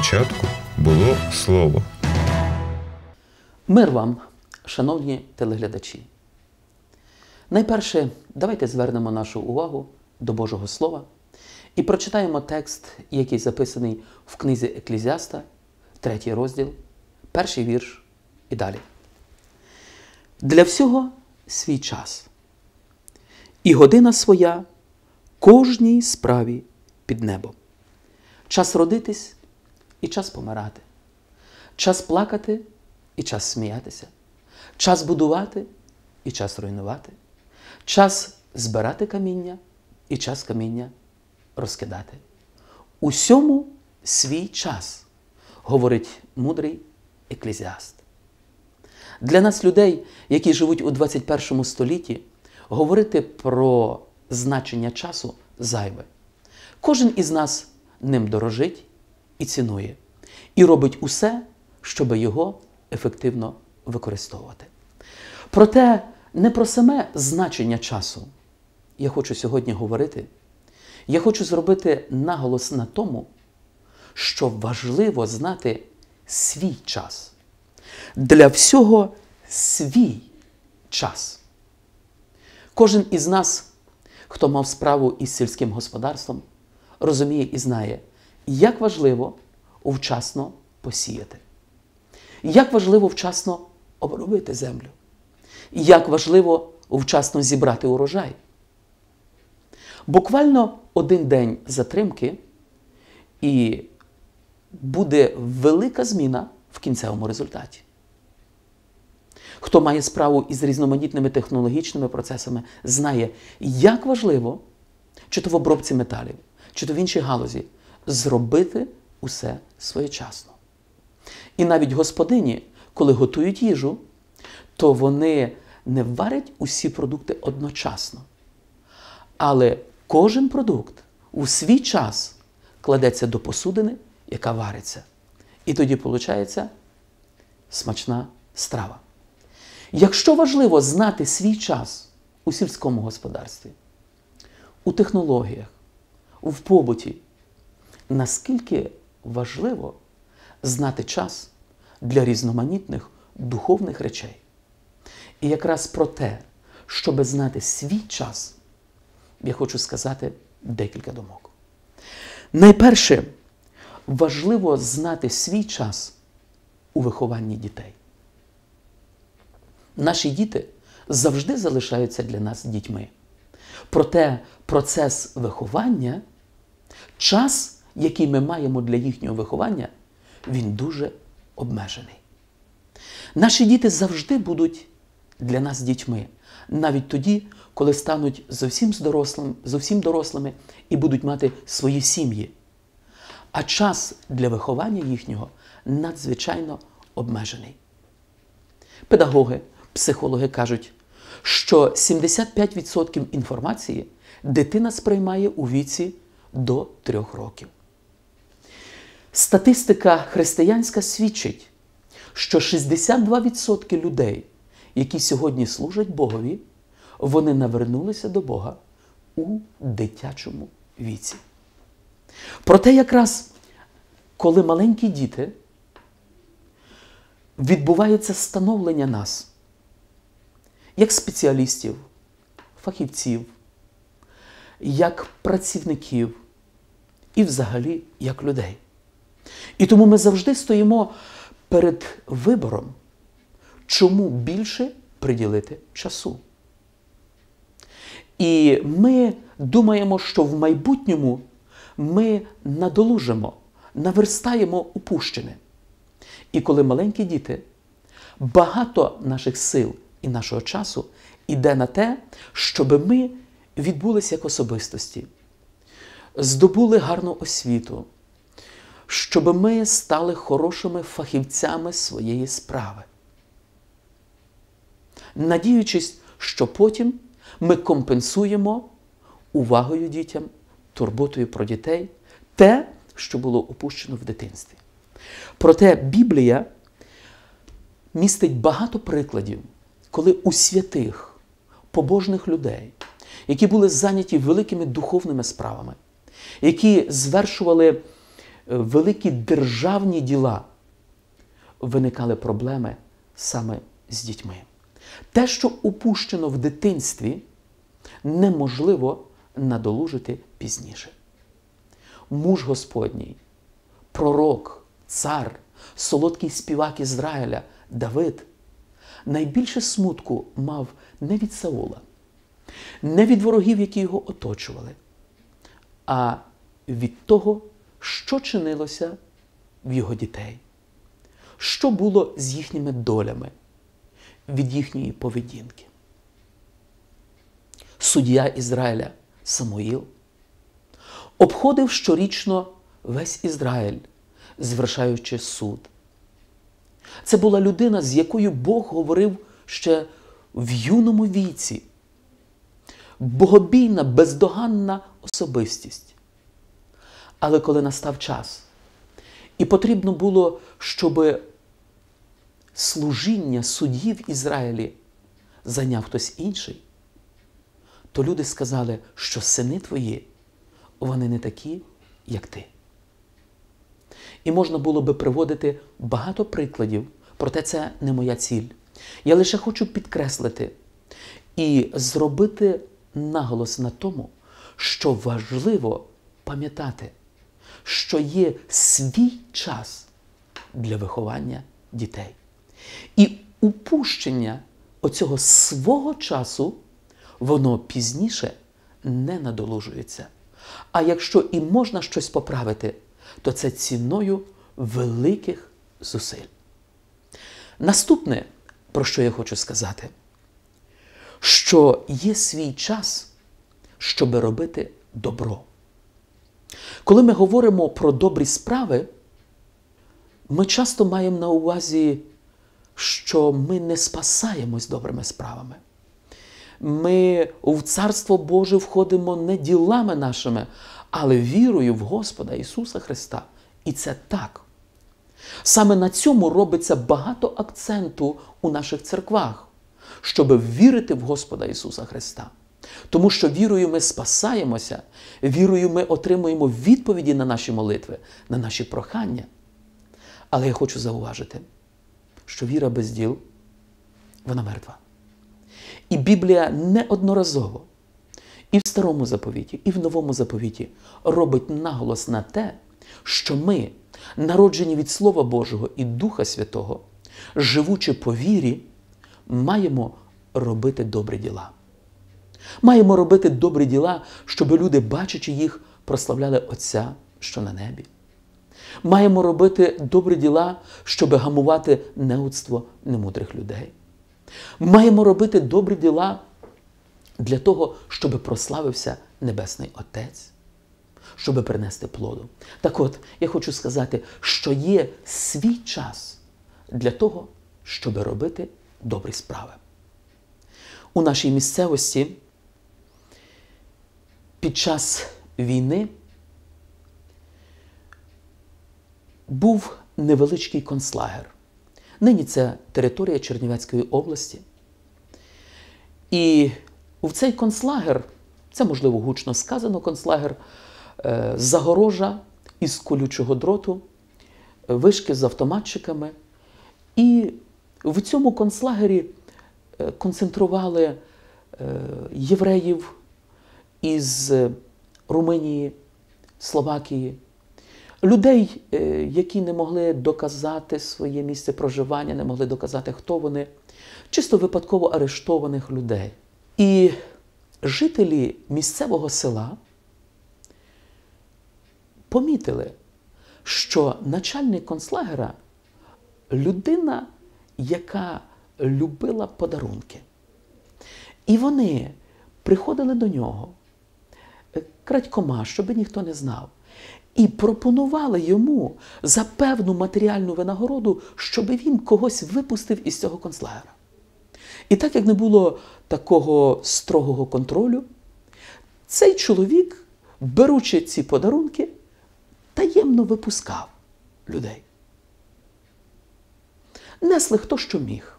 початку було слово. Мир вам, шановні телеглядачі. Найперше, давайте звернемо нашу увагу до Божого Слова і прочитаємо текст, який записаний в книзі Еклізіаста, третій розділ, перший вірш і далі. Для всього свій час. І година своя кожній справі під небом. Час родитись і час помирати, час плакати і час сміятися, час будувати і час руйнувати, час збирати каміння і час каміння розкидати. Усьому свій час, говорить мудрий еклезіаст. Для нас, людей, які живуть у 21 столітті, говорити про значення часу зайве. Кожен із нас ним дорожить і цінує, і робить усе, щоб його ефективно використовувати. Проте не про саме значення часу я хочу сьогодні говорити. Я хочу зробити наголос на тому, що важливо знати свій час. Для всього свій час. Кожен із нас, хто мав справу із сільським господарством, розуміє і знає, як важливо вчасно посіяти, як важливо вчасно обробити землю, як важливо вчасно зібрати урожай. Буквально один день затримки, і буде велика зміна в кінцевому результаті. Хто має справу із різноманітними технологічними процесами, знає, як важливо, чи то в обробці металів, чи то в іншій галузі, зробити усе своєчасно. І навіть господині, коли готують їжу, то вони не варять усі продукти одночасно. Але кожен продукт у свій час кладеться до посудини, яка вариться. І тоді виходить смачна страва. Якщо важливо знати свій час у сільському господарстві, у технологіях, в побуті, наскільки важливо знати час для різноманітних духовних речей. І якраз про те, щоб знати свій час, я хочу сказати декілька думок. Найперше, важливо знати свій час у вихованні дітей. Наші діти завжди залишаються для нас дітьми. Проте процес виховання, час, який ми маємо для їхнього виховання, він дуже обмежений. Наші діти завжди будуть для нас дітьми, навіть тоді, коли стануть зовсім дорослими, зовсім дорослими і будуть мати свої сім'ї. А час для виховання їхнього надзвичайно обмежений. Педагоги, психологи кажуть, що 75% інформації дитина сприймає у віці до 3 років. Статистика християнська свідчить, що 62% людей, які сьогодні служать Богові, вони навернулися до Бога у дитячому віці. Проте, якраз коли маленькі діти відбувається становлення нас як спеціалістів, фахівців, як працівників і взагалі як людей. І тому ми завжди стоїмо перед вибором, чому більше приділити часу. І ми думаємо, що в майбутньому ми надолужимо, наверстаємо упущене. І коли маленькі діти, багато наших сил і нашого часу йде на те, щоб ми відбулися як особистості, здобули гарну освіту, щоб ми стали хорошими фахівцями своєї справи. Надіючись, що потім ми компенсуємо увагою дітям, турботою про дітей те, що було опущено в дитинстві. Проте Біблія містить багато прикладів, коли у святих, побожних людей, які були зайняті великими духовними справами, які звершували великі державні діла, виникали проблеми саме з дітьми. Те, що упущено в дитинстві, неможливо надолужити пізніше. Муж Господній, пророк, цар, солодкий співак Ізраїля Давид найбільше смутку мав не від Саула, не від ворогів, які його оточували, а від того, що чинилося в його дітей, що було з їхніми долями, від їхньої поведінки. Суддя Ізраїля Самуїл обходив щорічно весь Ізраїль, звершаючи суд. Це була людина, з якою Бог говорив ще в юному віці. Богобійна, бездоганна особистість. Але коли настав час, і потрібно було, щоб служіння судді в Ізраїлі зайняв хтось інший, то люди сказали, що сини твої, вони не такі, як ти. І можна було би приводити багато прикладів, проте це не моя ціль. Я лише хочу підкреслити і зробити наголос на тому, що важливо пам'ятати, що є свій час для виховання дітей. І упущення оцього свого часу, воно пізніше не надолужується. А якщо і можна щось поправити, то це ціною великих зусиль. Наступне, про що я хочу сказати, що є свій час, щоб робити добро. Коли ми говоримо про добрі справи, ми часто маємо на увазі, що ми не спасаємось добрими справами. Ми в Царство Боже входимо не ділами нашими, але вірою в Господа Ісуса Христа. І це так. Саме на цьому робиться багато акценту у наших церквах, щоб вірити в Господа Ісуса Христа. Тому що вірою ми спасаємося, вірою ми отримуємо відповіді на наші молитви, на наші прохання. Але я хочу зауважити, що віра без діл, вона мертва. І Біблія неодноразово і в старому заповіті, і в новому заповіті робить наголос на те, що ми, народжені від Слова Божого і Духа Святого, живучи по вірі, маємо робити добрі діла. Маємо робити добрі діла, щоб люди, бачачи їх, прославляли Отця, що на небі. Маємо робити добрі діла, щоб гамувати неудство немудрих людей. Маємо робити добрі діла для того, щоб прославився Небесний Отець, щоб принести плоду. Так от, я хочу сказати, що є свій час для того, щоб робити добрі справи. У нашій місцевості під час війни був невеличкий концлагер. Нині це територія Чернівецької області. І в цей концлагер, це можливо гучно сказано, концлагер, е, загорожа із колючого дроту, вишки з автоматчиками. І в цьому концлагері е, концентрували е, євреїв із Румунії, Словакії, людей, які не могли доказати своє місце проживання, не могли доказати, хто вони, чисто випадково арештованих людей. І жителі місцевого села помітили, що начальник концлагера людина, яка любила подарунки. І вони приходили до нього крадькома, щоб ніхто не знав, і пропонували йому за певну матеріальну винагороду, щоб він когось випустив із цього концлагера. І так як не було такого строгого контролю, цей чоловік, беручи ці подарунки, таємно випускав людей. Несли хто що міг,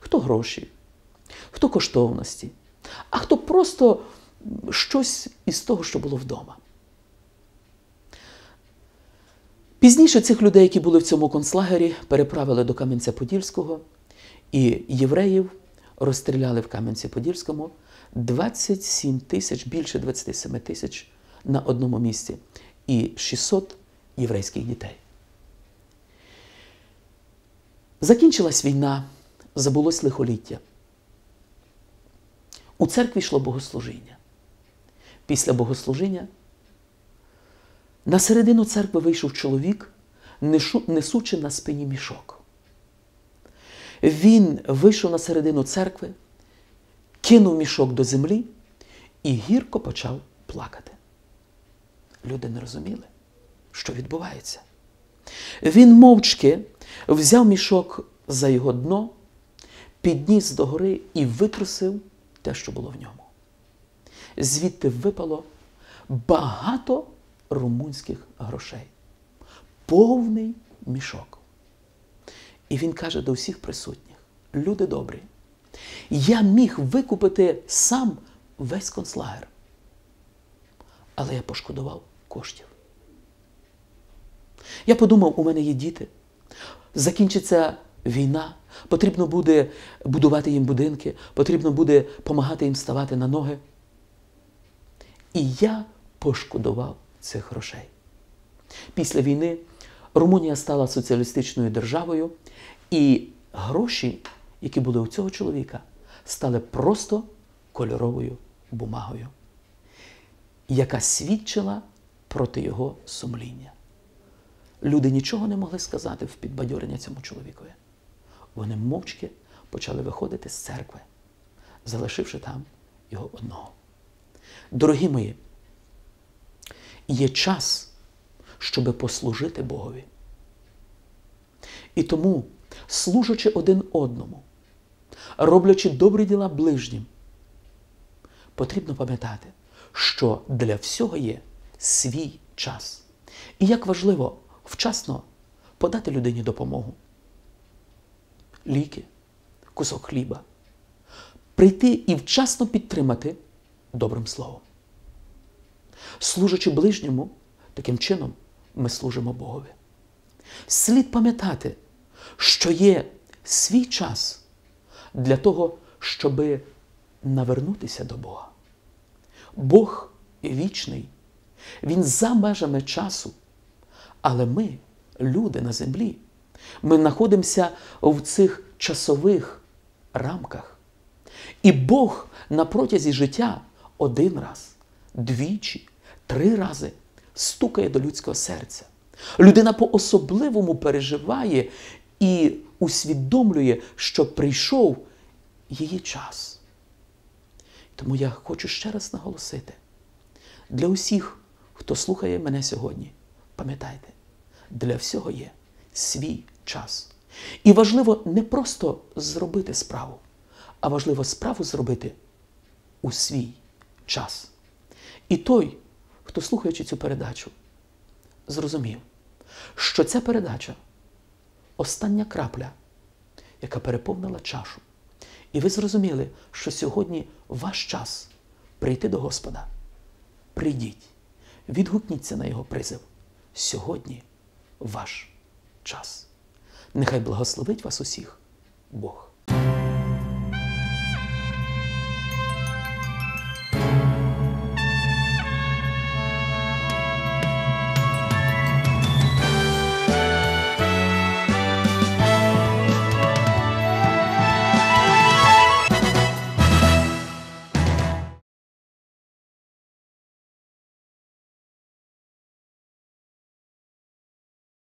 хто гроші, хто коштовності, а хто просто щось із того, що було вдома. Пізніше цих людей, які були в цьому концлагері, переправили до Кам'янця-Подільського, і євреїв розстріляли в Кам'янці-Подільському 27 тисяч, більше 27 тисяч на одному місці і 600 єврейських дітей. Закінчилась війна, забулось лихоліття. У церкві йшло богослужіння. Після богослужіння на середину церкви вийшов чоловік, несучи на спині мішок. Він вийшов на середину церкви, кинув мішок до землі і гірко почав плакати. Люди не розуміли, що відбувається. Він мовчки взяв мішок за його дно, підніс догори і витрусив те, що було в ньому. Звідти випало багато румунських грошей. Повний мішок. І він каже до всіх присутніх: люди добрі, я міг викупити сам весь концлагер. Але я пошкодував коштів. Я подумав, у мене є діти. Закінчиться війна, потрібно буде будувати їм будинки, потрібно буде допомагати їм ставати на ноги. І я пошкодував цих грошей. Після війни Румунія стала соціалістичною державою, і гроші, які були у цього чоловіка, стали просто кольоровою бумагою, яка свідчила проти його сумління. Люди нічого не могли сказати в підбадьорення цьому чоловікові. Вони мовчки почали виходити з церкви, залишивши там його одного. Дорогі мої, є час, щоб послужити Богові. І тому, служачи один одному, роблячи добрі діла ближнім, потрібно пам'ятати, що для всього є свій час. І як важливо вчасно подати людині допомогу. Ліки, кусок хліба, прийти і вчасно підтримати добрим словом. Служачи ближньому, таким чином ми служимо Богові. Слід пам'ятати, що є свій час для того, щоби навернутися до Бога. Бог вічний, Він за межами часу. Але ми, люди на землі, ми знаходимося в цих часових рамках. І Бог на протязі життя один раз, двічі, три рази стукає до людського серця. Людина по-особливому переживає і усвідомлює, що прийшов її час. Тому я хочу ще раз наголосити для усіх, хто слухає мене сьогодні. Пам'ятайте, для всього є свій час. І важливо не просто зробити справу, а важливо справу зробити у свій час. І той, хто слухаючи цю передачу, зрозумів, що ця передача остання крапля, яка переповнила чашу. І ви зрозуміли, що сьогодні ваш час прийти до Господа. Прийдіть, відгукніться на Його призив. Сьогодні ваш час. Нехай благословить вас усіх Бог.